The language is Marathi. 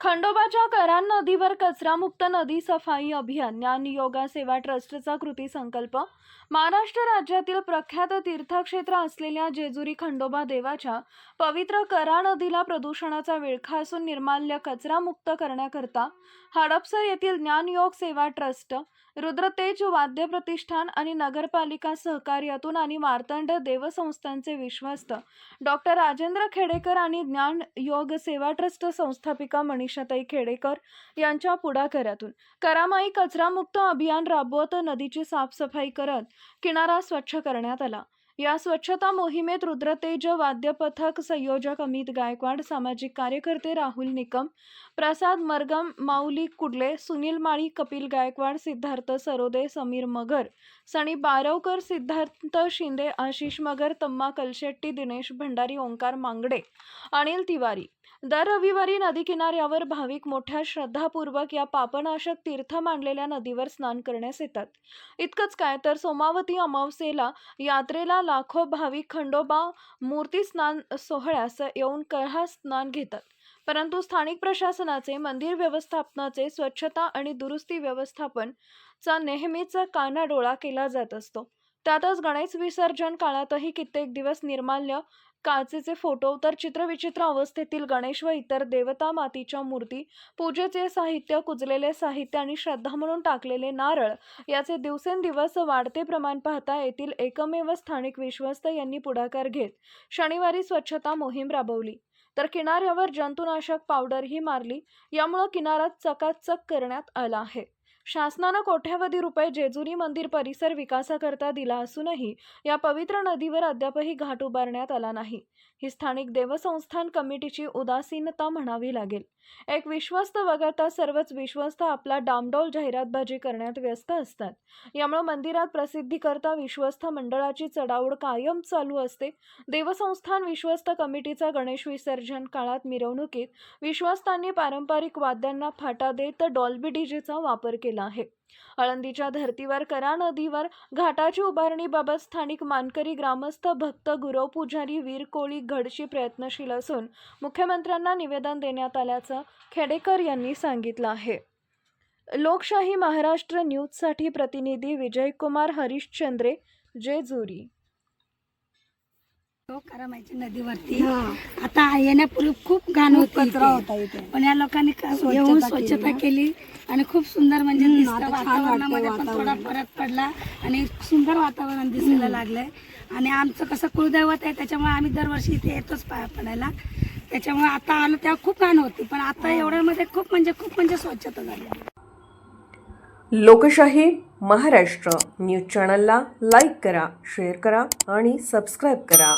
खंडोबाच्या करान नदीवर कचरामुक्त नदी सफाई अभियान ज्ञान योगा सेवा ट्रस्टचा कृती संकल्प. महाराष्ट्र राज्यातील प्रख्यात तीर्थक्षेत्र असलेल्या जेजुरी खंडोबा देवाच्या पवित्र करा नदीला प्रदूषणाचा विळखा असून निर्माल्य कचरामुक्त करण्याकरता हडपसर येथील ज्ञानयोग सेवा ट्रस्ट रुद्रतेज वाद्य प्रतिष्ठान आणि नगरपालिका सहकार्यातून आणि मार्तंड देवसंस्थांचे विश्वस्त डॉक्टर राजेंद्र खेडेकर आणि ज्ञान योग सेवा ट्रस्ट संस्थापिका मनीषाताई खेडेकर यांच्या पुढाकारातून. करामाई कचरामुक्त अभियान राबवत नदीची साफसफाई करत किनारा स्वच्छ करण्यात आला. या स्वच्छता मोहिमेत रुद्रतेज वाद्य पथक संयोजक अमित गायकवाड सामाजिक कार्यकर्ते राहुल निकम प्रसाद मरगम माऊली कुडले सुनील माळी कपिल गायकवाड सिद्धार्थ सरोदे समीर मगर सनी बारवकर सिद्धार्थ शिंदे आशिष मगर तम्मा कलशेट्टी दिनेश भंडारी ओंकार मांगडे अनिल तिवारी दर रविवारी नदी किनाऱ्यावर भाविक मोठ्या श्रद्धापूर्वक या पापनाशक तीर्थ मांडलेल्या नदीवर स्नान करण्यास येतात. इतकंच काय तर सोमावती अमावस्येला यात्रेला लाखो भाविक खंडोबा मूर्ती स्नान सोहळ्यास येऊन कळहा स्नान घेतात. परंतु स्थानिक प्रशासनाचे मंदिर व्यवस्थापनाचे स्वच्छता आणि दुरुस्ती व्यवस्थापनचा नेहमीचा कानाडोळा केला जात असतो. त्यातच गणेश विसर्जन काळातही कित्येक दिवस निर्माल्य. काचेचे फोटो तर चित्रविचित्र अवस्थेतील गणेश व इतर देवता मातीच्या मूर्ती पूजेचे साहित्य कुजलेले साहित्य आणि श्रद्धा म्हणून टाकलेले नारळ याचे दिवसेंदिवस वाढते प्रमाण पाहता येथील एकमेव स्थानिक विश्वस्त यांनी पुढाकार घेत शनिवारी स्वच्छता मोहीम राबवली. तर किनाऱ्यावर जंतुनाशक पावडरही मारली यामुळं किनारा चकाचक करण्यात आला आहे. शासनानं कोट्यावधी रुपये जेजुरी मंदिर परिसर विकासाकरता दिला असूनही या पवित्र नदीवर अद्यापही घाट उभारण्यात आला नाही. ही स्थानिक देवसंस्थान कमिटीची उदासीनता म्हणावी लागेल. एक विश्वस्त वगळता सर्वच विश्वस्त आपला डामडौल जाहिरातबाजी करण्यात व्यस्त असतात. यामुळे मंदिरात प्रसिद्धीकरता विश्वस्त मंडळाची चढावड कायम चालू असते. देवसंस्थान विश्वस्त कमिटीचा गणेश विसर्जन काळात मिरवणुकीत विश्वस्तांनी पारंपरिक वाद्यांना फाटा देत डॉल्बी डीजेचा वापर केला. आहे. आळंदीच्या धर्तीवर करा नदीवर घाटाची उभारणीबाबत स्थानिक मानकरी ग्रामस्थ भक्त गुरव पुजारी वीर कोळी घडशी प्रयत्नशील असून मुख्यमंत्र्यांना निवेदन देण्यात आल्याचं खेडेकर यांनी सांगितलं आहे. लोकशाही महाराष्ट्र न्यूजसाठी प्रतिनिधी विजयकुमार हरिश्चंद्रे जेजुरी. तो करमायच्या नदीवरती. आता येण्यापूर्वी खूप घाण होती कचरा. होता इथे. पण या लोकांनी येऊन केली स्वच्छता. केली आणि खूप सुंदर म्हणजे दिसतं आता छान वातावरणामध्ये पण थोडा वातावरण. फरक पडला आणि सुंदर वातावरण दिसायला लागलंय. आणि आमचं कसं कुलदैवत आहे त्याच्यामुळे आम्ही दरवर्षी इथे येतोच पाया पडायला. त्याच्यामुळे आता आलो तेव्हा खूप घाण होती पण आता एवढ्यामध्ये खूप म्हणजे खूप म्हणजे स्वच्छता झाली. लोकशाही महाराष्ट्र न्यूज चॅनलला लाईक करा शेअर करा आणि सबस्क्राईब करा.